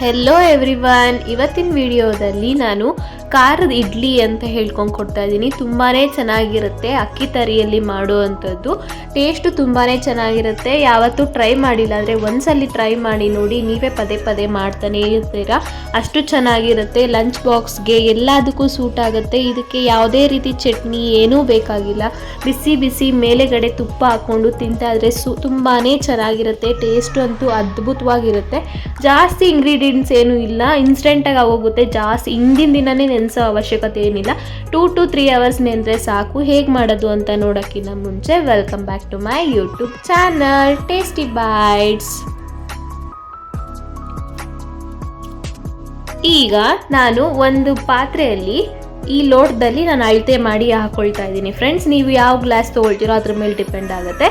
Hello everyone ಇವತ್ತಿನ ವಿಡಿಯೋದಲ್ಲಿ ನಾನು ಖಾರದ ಇಡ್ಲಿ ಅಂತ ಹೇಳ್ಕೊಂಡು ಕೊಡ್ತಾ ಇದ್ದೀನಿ. ತುಂಬಾ ಚೆನ್ನಾಗಿರುತ್ತೆ. ಅಕ್ಕಿ ತರಿಯಲ್ಲಿ ಮಾಡುವಂಥದ್ದು. ಟೇಸ್ಟು ತುಂಬಾ ಚೆನ್ನಾಗಿರುತ್ತೆ. ಯಾವತ್ತೂ ಟ್ರೈ ಮಾಡಿಲ್ಲ ಅಂದರೆ ಒಂದ್ಸಲಿ ಟ್ರೈ ಮಾಡಿ ನೋಡಿ ನೀವೇ ಪದೇ ಪದೇ ಮಾಡ್ತಾನೆ ಇರ್ತೀರಾ. ಅಷ್ಟು ಚೆನ್ನಾಗಿರುತ್ತೆ. ಲಂಚ್ ಬಾಕ್ಸ್ಗೆ ಎಲ್ಲದಕ್ಕೂ ಸೂಟ್ ಆಗುತ್ತೆ. ಇದಕ್ಕೆ ಯಾವುದೇ ರೀತಿ ಚಟ್ನಿ ಏನೂ ಬೇಕಾಗಿಲ್ಲ. ಬಿಸಿ ಬಿಸಿ ಮೇಲೆಗಡೆ ತುಪ್ಪ ಹಾಕ್ಕೊಂಡು ತಿಂತಾ ಇದ್ರೆ ಸು ತುಂಬಾ ಚೆನ್ನಾಗಿರುತ್ತೆ. ಟೇಸ್ಟು ಅಂತೂ ಅದ್ಭುತವಾಗಿರುತ್ತೆ. ಜಾಸ್ತಿ ಇಂಗ್ರೀಡಿಯೆಂಟ್ಸ್ ಏನೂ ಇಲ್ಲ. ಇನ್ಸ್ಟೆಂಟಾಗಿ ಆಗೋಗುತ್ತೆ. ಜಾಸ್ತಿ ಹಿಂದಿನ ದಿನನೇ ನೆನೆಸೋ ಅವಶ್ಯಕತೆ ಏನಿಲ್ಲ. ಟೂ ಟು ತ್ರೀ ಅವರ್ಸ್ ನೆನೆದ್ರೆ ಸಾಕು. ಹೇಗೆ ಮಾಡೋದು ಅಂತ ನೋಡೋಕ್ಕಿಂತ ಮುಂಚೆ welcome back to my YouTube channel tasty bites ಈಗ ನಾನು ಒಂದು ಪಾತ್ರೆಯಲ್ಲಿ ಈ ಲೋಟದಲ್ಲಿ ನಾನು ಅಳತೆ ಮಾಡಿ ಹಾಕೊಳ್ತಾ ಇದ್ದೀನಿ. ಫ್ರೆಂಡ್ಸ್ ನೀವು ಯಾವ ಗ್ಲಾಸ್ ತೊಗೊಳ್ತೀರೋ ಅದ್ರ ಮೇಲೆ ಡಿಪೆಂಡ್ ಆಗುತ್ತೆ.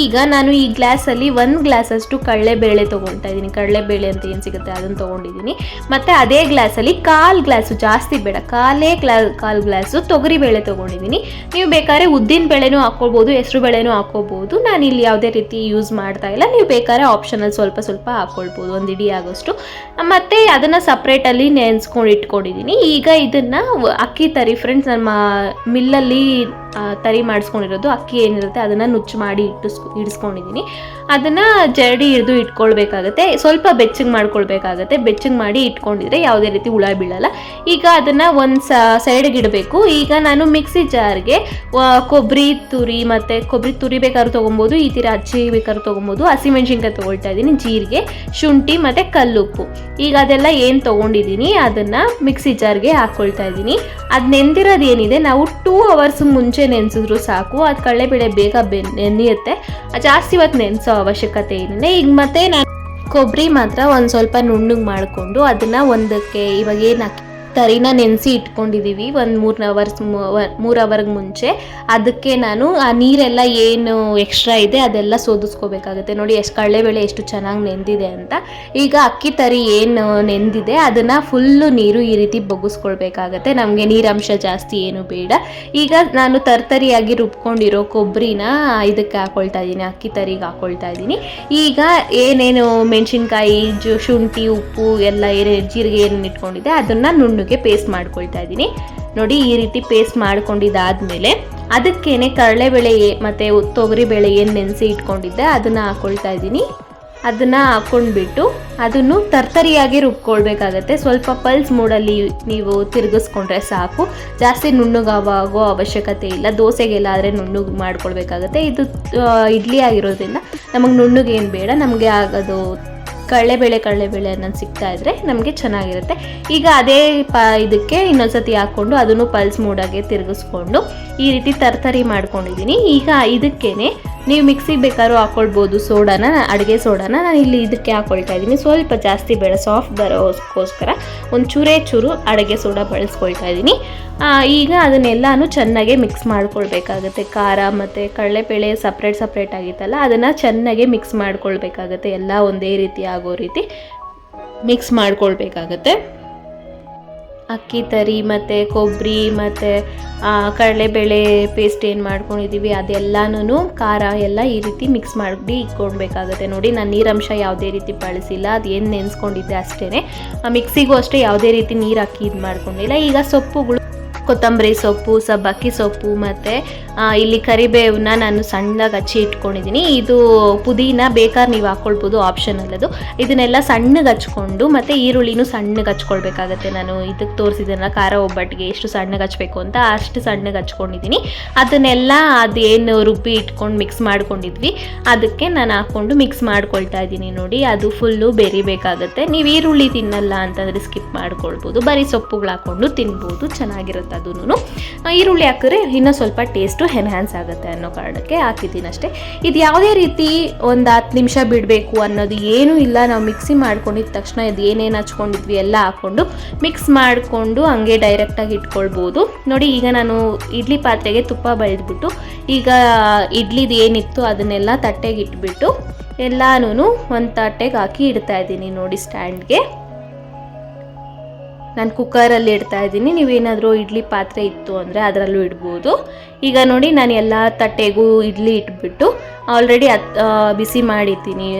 ಈಗ ನಾನು ಈ ಗ್ಲಾಸಲ್ಲಿ ಒಂದು ಗ್ಲಾಸಷ್ಟು ಕಡಲೆಬೇಳೆ ತೊಗೊಳ್ತಾ ಇದ್ದೀನಿ. ಕಡಲೆಬೇಳೆ ಅಂತ ಏನು ಸಿಗುತ್ತೆ ಅದನ್ನು ತೊಗೊಂಡಿದ್ದೀನಿ. ಮತ್ತು ಅದೇ ಗ್ಲಾಸಲ್ಲಿ ಕಾಲು ಗ್ಲಾಸು, ಜಾಸ್ತಿ ಬೇಡ, ಕಾಲೇ ಗ್ಲಾ, ಕಾಲು ಗ್ಲಾಸು ತೊಗರಿಬೇಳೆ ತೊಗೊಂಡಿದ್ದೀನಿ. ನೀವು ಬೇಕಾದ್ರೆ ಉದ್ದಿನ ಬೇಳೆನೂ ಹಾಕ್ಕೊಬೋದು ಹೆಸರು ಬೇಳೆನೂ ಹಾಕ್ಕೋಬೋದು ನಾನು ಇಲ್ಲಿ ಯಾವುದೇ ರೀತಿ ಯೂಸ್ ಮಾಡ್ತಾ ಇಲ್ಲ. ನೀವು ಬೇಕಾದ್ರೆ ಆಪ್ಷನಲ್ಲಿ ಸ್ವಲ್ಪ ಸ್ವಲ್ಪ ಹಾಕ್ಕೊಳ್ಬೋದು, ಒಂದು ಇಡೀ ಆಗೋಷ್ಟು. ಮತ್ತು ಅದನ್ನು ಸಪ್ರೇಟಲ್ಲಿ ನೆನೆಸ್ಕೊಂಡು ಇಟ್ಕೊಂಡಿದ್ದೀನಿ. ಈಗ ಇದನ್ನು ಅಕ್ಕಿ ತರಿ ಫ್ರೆಂಡ್ಸ್ ನಮ್ಮ ಮಿಲ್ಲಲ್ಲಿ ತರಿ ಮಾಡಿಸ್ಕೊಂಡಿರೋದು, ಅಕ್ಕಿ ಏನಿರುತ್ತೆ ಅದನ್ನು ನುಚ್ಚು ಮಾಡಿ ಇಟ್ಟಿಸ್ ಇಡಿಸ್ಕೊಂಡಿದ್ದೀನಿ ಅದನ್ನು ಜರಡಿ ಹಿಡಿದು ಇಟ್ಕೊಳ್ಬೇಕಾಗತ್ತೆ. ಸ್ವಲ್ಪ ಬೆಚ್ಚಗೆ ಮಾಡ್ಕೊಳ್ಬೇಕಾಗತ್ತೆ. ಬೆಚ್ಚಗೆ ಮಾಡಿ ಇಟ್ಕೊಂಡಿದ್ರೆ ಯಾವುದೇ ರೀತಿ ಹುಳ ಬೀಳಲ್ಲ. ಈಗ ಅದನ್ನು ಒಂದು ಸೈಡಿಗೆ ಇಡಬೇಕು. ಈಗ ನಾನು ಮಿಕ್ಸಿ ಜಾರ್ಗೆ ಕೊಬ್ಬರಿ ತುರಿ ಮತ್ತು ಕೊಬ್ಬರಿ ತುರಿ ಬೇಕಾದ್ರೂ ತೊಗೊಬೋದು, ಈ ಥರ ಹಚ್ಚಿ ಬೇಕಾದ್ರೂ ತೊಗೊಬೋದು. ಹಸಿಮೆಣ್ಸಿನ್ಕಾಯಿ ತೊಗೊಳ್ತಾ ಇದ್ದೀನಿ ಜೀರಿಗೆ, ಶುಂಠಿ ಮತ್ತು ಕಲ್ಲುಪ್ಪು. ಈಗ ಅದೆಲ್ಲ ಏನು ತೊಗೊಂಡಿದ್ದೀನಿ ಅದನ್ನು ಮಿಕ್ಸಿ ಜಾರ್ಗೆ ಹಾಕ್ಕೊಳ್ತಾ ಇದ್ದೀನಿ ಅದು ನೆಂದಿರೋದು ಏನಿದೆ, ನಾವು ಟೂ ಅವರ್ಸ್ ಮುಂಚೆ ನೆನೆಸಿದ್ರು ಸಾಕು. ಅದು ಕಡಲೆಬೇಳೆ ಬೇಗ ಬೆ, ನೆನೆಯುತ್ತೆ. ಜಾಸ್ತಿ ಹೊತ್ತು ನೆನೆಸೋ ಅವಶ್ಯಕತೆ ಏನಿಲ್ಲ. ಈಗ ಮತ್ತೆ ನಾನು ಕೊಬ್ಬರಿ ಮಾತ್ರ ಒಂದು ಸ್ವಲ್ಪ ನುಣ್ಣಗೆ ಮಾಡಿಕೊಂಡು ಅದನ್ನು ಒಂದಕ್ಕೆ ಇವಾಗ ಏನು ಅಕ್ಕಿ ತರಿನ ನೆನೆಸಿ ಇಟ್ಕೊಂಡಿದ್ದೀವಿ ಒಂದು ಮೂರು ಅವರ್ಸ್ ಮೂರು ಅವರ್ಗೆ ಮುಂಚೆ. ಅದಕ್ಕೆ ನಾನು ಆ ನೀರೆಲ್ಲ ಏನು ಎಕ್ಸ್ಟ್ರಾ ಇದೆ ಅದೆಲ್ಲ ಸೋದಿಸ್ಕೋಬೇಕಾಗುತ್ತೆ. ನೋಡಿ ಎಷ್ಟು ಕಡಲೆಬೇಳೆ ಎಷ್ಟು ಚೆನ್ನಾಗಿ ನೆಂದಿದೆ ಅಂತ. ಈಗ ಅಕ್ಕಿ ತರಿ ಏನು ನೆಂದಿದೆ ಅದನ್ನು ಫುಲ್ಲು ನೀರು ಈ ರೀತಿ ಬಗ್ಗಿಸ್ಕೊಳ್ಬೇಕಾಗತ್ತೆ ನಮಗೆ ನೀರಂಶ ಜಾಸ್ತಿ ಏನು ಬೇಡ. ಈಗ ನಾನು ತರ್ತರಿಯಾಗಿ ರುಬ್ಕೊಂಡಿರೋ ಕೊಬ್ಬರಿನ ಇದಕ್ಕೆ ಹಾಕೊಳ್ತಾ ಇದ್ದೀನಿ. ಅಕ್ಕಿ ತರಿಗೆ ಹಾಕೊಳ್ತಾ ಇದ್ದೀನಿ. ಈಗ ಏನೇನು ಮೆಣಸಿನ್ಕಾಯಿ ಶುಂಠಿ, ಉಪ್ಪು, ಎಲ್ಲ ಏನೇ ಜೀರಿಗೆ ಏನೇನು ಇಟ್ಕೊಂಡಿದೆ ಅದನ್ನು ನುಣ್ಣಗೆ ಪೇಸ್ಟ್ ಮಾಡ್ಕೊಳ್ತಾ ಇದ್ದೀನಿ. ನೋಡಿ, ಈ ರೀತಿ ಪೇಸ್ಟ್ ಮಾಡ್ಕೊಂಡಿದ್ದಾದಮೇಲೆ ಅದಕ್ಕೇನೆ ಕಡಲೆಬೇಳೆ ಮತ್ತು ತೊಗರಿಬೇಳೆ ಏನು ನೆನೆಸಿ ಇಟ್ಕೊಂಡಿದ್ದೆ, ಅದನ್ನು ಹಾಕ್ಕೊಳ್ತಾ ಇದ್ದೀನಿ. ಅದನ್ನು ಹಾಕ್ಕೊಂಡ್ಬಿಟ್ಟು ಅದನ್ನು ತರ್ತರಿಯಾಗಿ ರುಬ್ಕೊಳ್ಬೇಕಾಗತ್ತೆ. ಸ್ವಲ್ಪ ಪಲ್ಸ್ ಮೂಡಲ್ಲಿ ನೀವು ತಿರುಗಿಸ್ಕೊಂಡ್ರೆ ಸಾಕು. ಜಾಸ್ತಿ ನುಣ್ಣುಗಾವಾಗೋ ಅವಶ್ಯಕತೆ ಇಲ್ಲ. ದೋಸೆಗೆಲ್ಲ ಆದರೆ ನುಣ್ಣಗೆ ಮಾಡ್ಕೊಳ್ಬೇಕಾಗತ್ತೆ. ಇದು ಇಡ್ಲಿ ಆಗಿರೋದ್ರಿಂದ ನಮಗೆ ನುಣ್ಣಗೇನು ಬೇಡ. ನಮಗೆ ಆಗೋದು ಕಡಲೆಬೇಳೆ ಕಡಲೆಬೇಳೆ ಅನ್ನೋದು ಸಿಗ್ತಾ ಇದ್ರೆ ನಮಗೆ ಚೆನ್ನಾಗಿರುತ್ತೆ. ಈಗ ಅದೇ ಪ ಇದಕ್ಕೆ ಇನ್ನೊಂದ್ಸತಿ ಹಾಕ್ಕೊಂಡು ಅದನ್ನು ಪಲ್ಸ್ ಮೂಡಾಗೆ ತಿರುಗಿಸ್ಕೊಂಡು ಈ ರೀತಿ ತರ್ತರಿ ಮಾಡ್ಕೊಂಡಿದ್ದೀನಿ. ಈಗ ಇದಕ್ಕೇನೆ ನೀವು ಮಿಕ್ಸಿಗೆ ಬೇಕಾದ್ರೂ ಹಾಕ್ಕೊಳ್ಬೋದು ಸೋಡಾನ, ಅಡುಗೆ ಸೋಡಾನ, ನಾನು ಇಲ್ಲಿ ಇದಕ್ಕೆ ಹಾಕೊಳ್ತಾ ಇದ್ದೀನಿ. ಸ್ವಲ್ಪ ಜಾಸ್ತಿ ಬೇಡ ಸಾಫ್ಟ್ ಬರೋಕ್ಕೋಸ್ಕರ ಒಂದು ಚೂರೇ ಚೂರು ಅಡುಗೆ ಸೋಡಾ ಬಳಸ್ಕೊಳ್ತಾ ಇದ್ದೀನಿ. ಈಗ ಅದನ್ನೆಲ್ಲನೂ ಚೆನ್ನಾಗಿ ಮಿಕ್ಸ್ ಮಾಡ್ಕೊಳ್ಬೇಕಾಗತ್ತೆ. ಖಾರ ಮತ್ತು ಕಡಲೆಬೇಳೆ ಸಪ್ರೇಟ್ ಸಪ್ರೇಟ್ ಆಗಿತ್ತಲ್ಲ, ಅದನ್ನು ಚೆನ್ನಾಗಿ ಮಿಕ್ಸ್ ಮಾಡ್ಕೊಳ್ಬೇಕಾಗತ್ತೆ. ಎಲ್ಲ ಒಂದೇ ರೀತಿ ಆಗೋ ರೀತಿ ಮಿಕ್ಸ್ ಮಾಡ್ಕೊಳ್ಬೇಕಾಗತ್ತೆ. ಅಕ್ಕಿ, ತರಿ ಮತ್ತು ಕೊಬ್ಬರಿ ಮತ್ತು ಕಡಲೆಬೇಳೆ ಪೇಸ್ಟ್ ಏನು ಮಾಡ್ಕೊಂಡಿದ್ದೀವಿ ಅದೆಲ್ಲನೂ ಖಾರ ಎಲ್ಲ ಈ ರೀತಿ ಮಿಕ್ಸ್ ಮಾಡಿ ಇಟ್ಕೊಳ್ಬೇಕಾಗುತ್ತೆ. ನೋಡಿ, ನಾನು ನೀರಂಶ ಯಾವುದೇ ರೀತಿ ಬಳಸಿಲ್ಲ, ಅದು ಏನು ನೆನೆಸ್ಕೊಂಡಿದ್ದೆ ಅಷ್ಟೇ ಮಿಕ್ಸಿಗೂ ಅಷ್ಟೇ ಯಾವುದೇ ರೀತಿ ನೀರು ಹಾಕಿ ಇದು ಮಾಡ್ಕೊಂಡಿಲ್ಲ ಈಗ ಸೊಪ್ಪುಗಳು, ಕೊತ್ತಂಬರಿ ಸೊಪ್ಪು, ಸಬ್ಬಕ್ಕಿ ಸೊಪ್ಪು ಮತ್ತು ಇಲ್ಲಿ ಕರಿಬೇವನ್ನ ನಾನು ಸಣ್ಣದಾಗಿ ಹಚ್ಚಿ ಇಟ್ಕೊಂಡಿದ್ದೀನಿ. ಇದು ಪುದೀನ ಬೇಕಾದ್ರೆ ನೀವು ಹಾಕ್ಕೊಳ್ಬೋದು ಆಪ್ಷನಲ್ ಅದು. ಇದನ್ನೆಲ್ಲ ಸಣ್ಣಗೆ ಹಚ್ಕೊಂಡು ಮತ್ತು ಈರುಳ್ಳಿನೂ ಸಣ್ಣಗೆ ಹಚ್ಕೊಳ್ಬೇಕಾಗತ್ತೆ. ನಾನು ಇದಕ್ಕೆ ತೋರಿಸಿದ್ದೆನಲ್ಲ, ಖಾರ ಒಬ್ಬಟ್ಟಿಗೆ ಎಷ್ಟು ಸಣ್ಣಗೆ ಹಚ್ಬೇಕು ಅಂತ ಅಷ್ಟು ಸಣ್ಣಗೆ ಹಚ್ಕೊಂಡಿದ್ದೀನಿ. ಅದನ್ನೆಲ್ಲ ಅದೇನು ರುಬ್ಬಿ ಇಟ್ಕೊಂಡು ಮಿಕ್ಸ್ ಮಾಡ್ಕೊಂಡಿದ್ವಿ. ಅದಕ್ಕೆ ನಾನು ಹಾಕ್ಕೊಂಡು ಮಿಕ್ಸ್ ಮಾಡ್ಕೊಳ್ತಾ ಇದ್ದೀನಿ ನೋಡಿ. ಅದು ಫುಲ್ಲು ಬೆರಿಬೇಕಾಗತ್ತೆ. ನೀವು ಈರುಳ್ಳಿ ತಿನ್ನಲ್ಲ ಅಂತಂದರೆ ಸ್ಕಿಪ್ ಮಾಡ್ಕೊಳ್ಬೋದು. ಬರೀ ಸೊಪ್ಪುಗಳು ಹಾಕ್ಕೊಂಡು ತಿನ್ಬೋದು. ಚೆನ್ನಾಗಿರುತ್ತೆ ಅದೂ ಈರುಳ್ಳಿ ಹಾಕಿದ್ರೆ ಇನ್ನೂ ಸ್ವಲ್ಪ ಟೇಸ್ಟು ಎನ್ಹ್ಯಾನ್ಸ್ ಆಗುತ್ತೆ ಅನ್ನೋ ಕಾರಣಕ್ಕೆ ಹಾಕಿದ್ದೀನಿ ಅಷ್ಟೇ. ಇದು ಯಾವುದೇ ರೀತಿ ಒಂದು ಹತ್ತು ನಿಮಿಷ ಬಿಡಬೇಕು ಅನ್ನೋದು ಏನೂ ಇಲ್ಲ. ನಾವು ಮಿಕ್ಸಿ ಮಾಡ್ಕೊಂಡಿದ ತಕ್ಷಣ ಇದು ಏನೇನು ಹಚ್ಕೊಂಡಿದ್ವಿ ಎಲ್ಲ ಹಾಕ್ಕೊಂಡು ಮಿಕ್ಸ್ ಮಾಡಿಕೊಂಡು ಹಂಗೆ ಡೈರೆಕ್ಟಾಗಿ ಇಟ್ಕೊಳ್ಬೋದು. ನೋಡಿ, ಈಗ ನಾನು ಇಡ್ಲಿ ಪಾತ್ರೆಗೆ ತುಪ್ಪ ಬಳಿದ್ಬಿಟ್ಟು ಈಗ ಇಡ್ಲಿದು ಏನಿತ್ತು ಅದನ್ನೆಲ್ಲ ತಟ್ಟೆಗೆ ಇಟ್ಬಿಟ್ಟು ಎಲ್ಲಾನು ಒಂದು ತಟ್ಟೆಗೆ ಹಾಕಿ ಇಡ್ತಾ ಇದ್ದೀನಿ ನೋಡಿ ಸ್ಟ್ಯಾಂಡ್ಗೆ ನಾನು ಕುಕ್ಕರಲ್ಲಿ ಇಡ್ತಾ ಇದ್ದೀನಿ. ನೀವೇನಾದರೂ ಇಡ್ಲಿ ಪಾತ್ರೆ ಇತ್ತು ಅಂದರೆ ಅದರಲ್ಲೂ ಇಡ್ಬೋದು. ಈಗ ನೋಡಿ, ನಾನು ಎಲ್ಲ ತಟ್ಟೆಗೂ ಇಡ್ಲಿ ಇಟ್ಬಿಟ್ಟು ಆಲ್ರೆಡಿ ಬಿಸಿ ಮಾಡಿದ್ದೀನಿ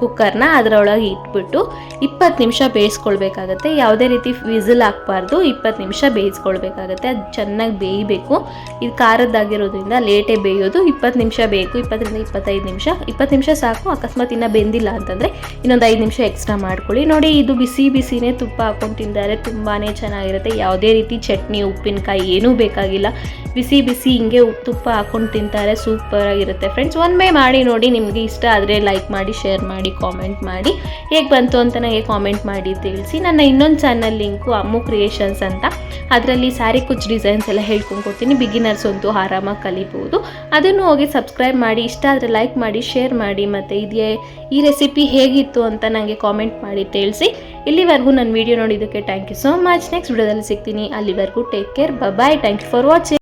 ಕುಕ್ಕರ್ನ ಅದರೊಳಗೆ ಇಟ್ಬಿಟ್ಟು ಇಪ್ಪತ್ತು ನಿಮಿಷ ಬೇಯಿಸ್ಕೊಳ್ಬೇಕಾಗತ್ತೆ. ಯಾವುದೇ ರೀತಿ ವಿಸಿಲ್ ಹಾಕ್ಬಾರ್ದು, ಇಪ್ಪತ್ತು ನಿಮಿಷ ಬೇಯಿಸ್ಕೊಳ್ಬೇಕಾಗತ್ತೆ. ಅದು ಚೆನ್ನಾಗಿ ಬೇಯಬೇಕು. ಇದು ಖಾರದ್ದಾಗಿರೋದ್ರಿಂದ ಲೇಟೇ ಬೇಯೋದು. ಇಪ್ಪತ್ತು ನಿಮಿಷ ಬೇಕು, ಇಪ್ಪತ್ತರಿಂದ ಇಪ್ಪತ್ತೈದು ನಿಮಿಷ. ಇಪ್ಪತ್ತು ನಿಮಿಷ ಸಾಕು ಅಕಸ್ಮಾತ್ ಇನ್ನೂ ಬೆಂದಿಲ್ಲ ಅಂತಂದರೆ ಇನ್ನೊಂದು ಐದು ನಿಮಿಷ ಎಕ್ಸ್ಟ್ರಾ ಮಾಡ್ಕೊಳ್ಳಿ. ನೋಡಿ, ಇದು ಬಿಸಿ ಬಿಸಿನೇ ತುಪ್ಪ ಹಾಕೊಂಡು ತಿಂದರೆ ತುಂಬಾ ಚೆನ್ನಾಗಿರುತ್ತೆ. ಯಾವುದೇ ರೀತಿ ಚಟ್ನಿ, ಉಪ್ಪಿನಕಾಯಿ ಏನೂ ಬೇಕಾಗಿಲ್ಲ. ಬಿಸಿ ಬಿಸಿ ಹಿಂಗೆ ಉಪ್ಪು ತುಪ್ಪ ಹಾಕೊಂಡು ತಿಂತಾರೆ ಸೂಪರ್ ಆಗಿರುತ್ತೆ. ಫ್ರೆಂಡ್ಸ್ ಒಮ್ಮೆ ಮಾಡಿ ನೋಡಿ, ನಿಮಗೆ ಇಷ್ಟ ಆದರೆ ಲೈಕ್ ಮಾಡಿ ಶೇರ್ ಮಾಡಿ ಕಾಮೆಂಟ್ ಮಾಡಿ. ಹೇಗೆ ಬಂತು ಅಂತ ನನಗೆ ಕಾಮೆಂಟ್ ಮಾಡಿ ತಿಳಿಸಿ. ನನ್ನ ಇನ್ನೊಂದು ಚಾನಲ್ ಲಿಂಕು ಅಮ್ಮು ಕ್ರಿಯೇಷನ್ಸ್ ಅಂತ. ಅದರಲ್ಲಿ ಸ್ಯಾರಿ ಕುಚ್ ಡಿಸೈನ್ಸ್ ಎಲ್ಲ ಹೇಳ್ಕೊಂಡು ಕೊಡ್ತೀನಿ. ಬಿಗಿನರ್ಸ್ ಅಂತೂ ಆರಾಮಾಗಿ ಕಲಿಬೋದು. ಅದನ್ನು ಹೋಗಿ ಸಬ್ಸ್ಕ್ರೈಬ್ ಮಾಡಿ. ಇಷ್ಟ ಆದರೆ ಲೈಕ್ ಮಾಡಿ ಶೇರ್ ಮಾಡಿ, ಮತ್ತು ಇದೇ ಈ ರೆಸಿಪಿ ಹೇಗಿತ್ತು ಅಂತ ನನಗೆ ಕಾಮೆಂಟ್ ಮಾಡಿ ತಿಳಿಸಿ. ಇಲ್ಲಿವರೆಗೂ ನನ್ನ ವಿಡಿಯೋ ನೋಡಿದ್ದಕ್ಕೆ thank you so much next ವಿಡಿಯೋದಲ್ಲಿ ಸಿಗ್ತೀನಿ. ಅಲ್ಲಿವರೆಗೂ take care bye thank you for watching